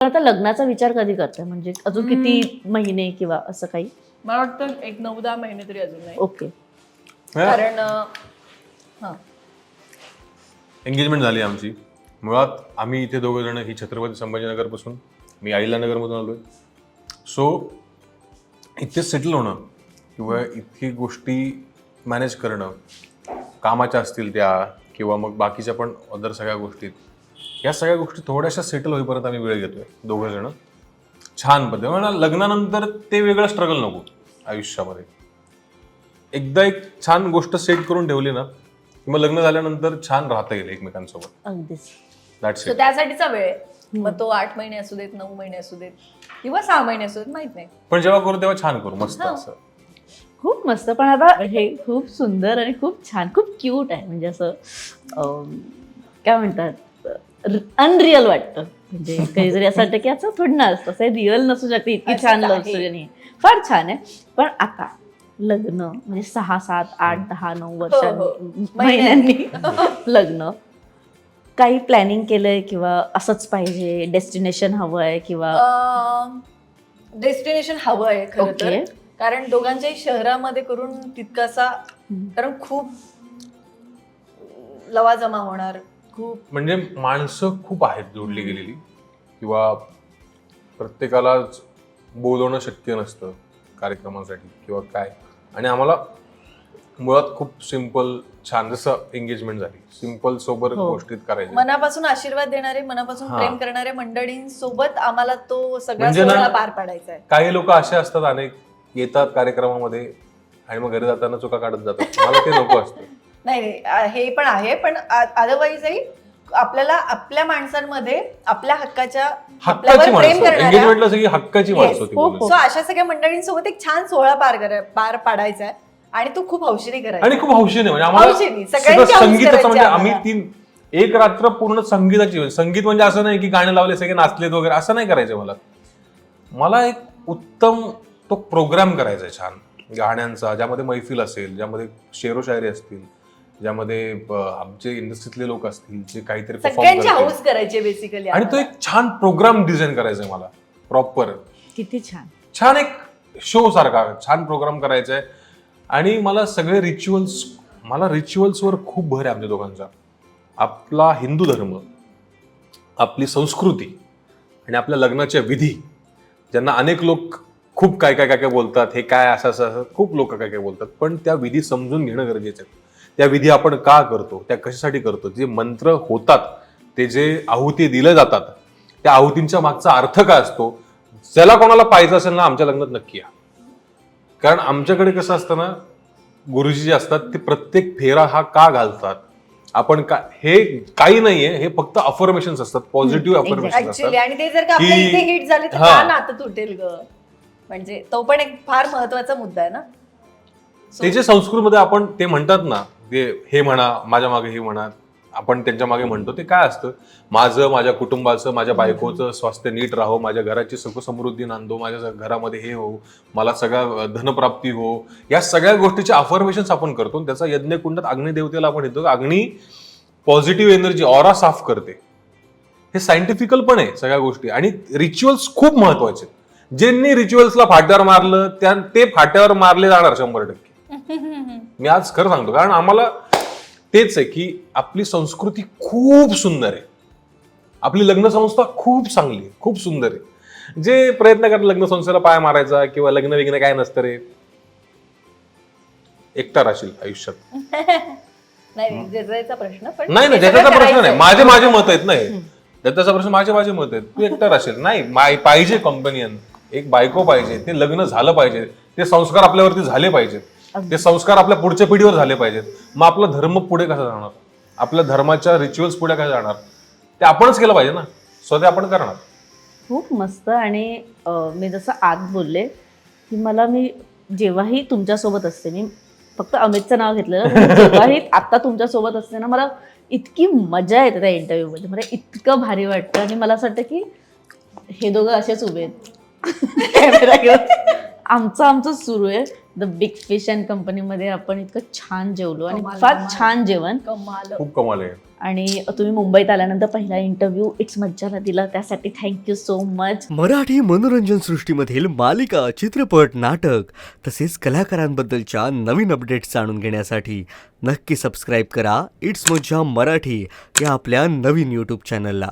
आता लग्नाचा विचार कधी करताय? म्हणजे अजून किती महिने किंवा असं काही? मला वाटतं एक नऊ दहा महिने तरी अजून नाही. ओके. कारण हा. एंगेजमेंट झाली आमची. मुळात आम्ही इथे दोघं जण ही छत्रपती संभाजीनगरपासून मी आईला नगरमधून आलोय. सो इथेच सेटल होणं किंवा इथे गोष्टी मॅनेज करणं कामाच्या असतील त्या किंवा मग बाकीच्या पण अदर सगळ्या गोष्टीत या सगळ्या गोष्टी थोड्याशा सेटल होईपर्यंत आम्ही वेळ घेतोय दोघं जण. छान पद्धती. म्हणजे लग्नानंतर ते वेगळं स्ट्रगल नको आयुष्यामध्ये. एकदा एक छान गोष्ट सेट करून ठेवली ना की मग लग्न झाल्यानंतर छान राहता येईल एकमेकांसोबत. अगदीच. दॅट्स सो त्यासाठीचा वेळ आहे. मग तो आठ महिने असू देत नऊ महिने असू देत किंवा सहा महिने असू देत माहीत नाही. पण जेव्हा करू तेव्हा छान करू मस्त हा. असं. खूप मस्त. पण आता हे खूप सुंदर आणि खूप छान खूप क्यूट आहे. म्हणजे असं काय म्हणतात? अनरिअल वाटतं. म्हणजे कधीतरी असं वाटतं की असं थोडं ना असतं असं रिअल नसू शकते इतकी छान आहे. लव्ह स्टोरी नाही फार छान आहे. पण आता लग्न म्हणजे सहा सात आठ दहा नऊ वर्षांनी महिन्यांनी लग्न. काही प्लॅनिंग केलंय किंवा असंच पाहिजे डेस्टिनेशन हवंय किंवा डेस्टिनेशन हवं आहे खरं तर. कारण दोघांच्याही शहरामध्ये करून तितकासा कारण खूप लवाजमा होणार. खूप म्हणजे माणसं खूप आहेत जोडली गेलेली. किंवा प्रत्येकालाच बोलवणं शक्य नसतं कार्यक्रमासाठी किंवा काय. आणि आम्हाला मुळात खूप सिंपल छान जसं एंगेजमेंट झाली. सिंपल सोबत हो. गोष्टीत करायची. मनापासून आशीर्वाद देणारे मनापासून हा. प्रेम करणाऱ्या मंडळींसोबत आम्हाला तो सगळा म्हणजे ना- सोहळा पार पाडायचा आहे. काही लोक असे असतात अनेक येतात कार्यक्रमामध्ये आणि मग घरी जाताना चुका काढत जातात. मला ते नको असतं. नाही नाही आ- हे पण आहे पण अदरवाईजही आपल्याला आपल्या माणसांमध्ये आपल्या हक्काच्या हक्काची आपल्यावर प्रेम माणसं करणाऱ्या एंगेजमेंटला सगळी हक्काची Yes. माणसं होती हो. सो अशा सगळ्या मंडळींसोबत एक छान सोहळा पार करा पार पाडायचा आहे आणि तो खूप हौशीने करायचा आणि खूप हौशीने म्हणजे आम्हाला हौशीने. सगळं सगळ्यांची हौस संगीताचं करायची म्हणजे आम्ही आम्हाला. तीन एक रात्र पूर्ण संगीताची संगीत म्हणजे असं नाही की गाणे लावले सगळे नाचलेत वगैरे असं नाही करायचं मला मला एक उत्तम तो प्रोग्राम करायचा आहे छान गाण्यांचा ज्यामध्ये मैफिल असेल ज्यामध्ये शेरो शायरी असतील ज्यामध्ये आमचे इंडस्ट्रीतले लोक असतील जे काहीतरी सगळ्यांची करायची बेसिकली आणि तो एक छान प्रोग्राम डिझाईन करायचा आहे मला प्रॉपर किती छान. छान एक शो सारखा छान प्रोग्राम करायचा आहे आणि मला सगळे रिच्युअल्स मला रिच्युअल्सवर खूप भर आहे आमच्या दोघांचा. आपला हिंदू धर्म आपली संस्कृती आणि आपल्या लग्नाच्या विधी ज्यांना अनेक लोक खूप काय काय काय काय बोलतात हे काय असं असं असं खूप लोक काय काय बोलतात पण त्या विधी समजून घेणं गरजेचं आहे. त्या विधी आपण का करतो? त्या कशासाठी करतो? जे मंत्र होतात ते जे आहुती दिले जातात त्या आहुतींच्या मागचा अर्थ काय असतो? ज्याला कोणाला पाहिजे असेल ना आमच्या लग्नात नक्की या. कारण आमच्याकडे कसं असतं ना गुरुजी जे असतात ते प्रत्येक फेरा हा का घालतात? आपण का हे काही नाहीये हे फक्त अफर्मेशन असतात पॉझिटिव्ह अफर्मेशन असतात. आणि ते जर का आपल्या की- इथे हिट झाले तर. का नातं तुटेल ग? म्हणजे तो पण एक फार महत्त्वाचा मुद्दा आहे ना? ते जे संस्कृतमध्ये आपण ते म्हणतात ना ते हे म्हणा माझ्या मागे हे म्हणा आपण त्यांच्या मागे म्हणतो ते काय असतं? माझं माझ्या कुटुंबाचं माझ्या बायकोचं स्वास्थ्य नीट राहो माझ्या घराची सुखसमृद्धी नांदो माझ्या घरामध्ये हे हो मला सगळ्या धनप्राप्ती हो या सगळ्या गोष्टीचे अफर्मेशन आपण करतो त्याचा यज्ञकुंडात अग्निदेवतेला आपण येतो. अग्नी पॉझिटिव्ह एनर्जी ऑरा साफ करते. हे सायंटिफिकल पण आहे सगळ्या गोष्टी आणि रिच्युअल्स खूप महत्त्वाचे आहेत. ज्यांनी रिच्युअल्सला फाट्यावर मारलं त्या ते फाट्यावर मारले जाणार शंभर टक्के. मी आज खरं सांगतो कारण आम्हाला तेच आहे की आपली संस्कृती खूप सुंदर आहे. आपली लग्न संस्था खूप चांगली आहे खूप सुंदर आहे. जे प्रयत्न करतात लग्न संस्थेला पाय मारायचा किंवा लग्न विग्न काय नसतं रे एकटा राहशील आयुष्यात. नाही ज्याचा प्रश्न पण नाही नाही ज्याचा प्रश्न नाही. माझे माझे मत आहेत नाही त्याचा प्रश्न माझे माझे मत आहेत. तू एकटा राहशील. नाही पाहिजे कंपनियन एक बायको पाहिजे ते लग्न झालं पाहिजे. ते संस्कार आपल्यावरती झाले पाहिजेत. ते संस्कार आपल्या पुढच्या पिढीवर झाले पाहिजेत. मग आपला धर्म पुढे कसा जाणार? आपल्या धर्माच्या रिच्युअल्स पुढे कसा जाणार? ते आपणच केलं पाहिजे ना. स्वतः आपण करणार. खूप मस्त आणि अं, मी जसं आत बोलले की मला मी जेव्हाही तुमच्यासोबत असते मी फक्त अमितचं नाव घेतलं ना, जेव्हाही आत्ता तुमच्यासोबत असते ना मला इतकी मजा येते त्या इंटरव्ह्यूमध्ये मला इतकं भारी वाटतं आणि मला असं वाटतं की हे दोघं असेच उभे आहेत. घेऊन. आमचं आमचं सुरू आहे. द बिग फिश अँड कंपनीमध्ये आपण इतकं छान जेवलो आणि कमाल, फार कमाल. छान जेवण. कमाल. खूप कमाल आहे. आणि तुम्ही मुंबईत आल्यानंतर पहिला इंटरव्ह्यू इट्स मज्जाला दिला. त्यासाठी थँक्यू सो मच मराठी मनोरंजन सृष्टीमधील मालिका चित्रपट नाटक तसेच कलाकारांबद्दलच्या नवीन अपडेट्स जाणून घेण्यासाठी नक्की सबस्क्राईब करा. इट्स मज्जा मराठी या आपल्या नवीन यूट्यूब चॅनलला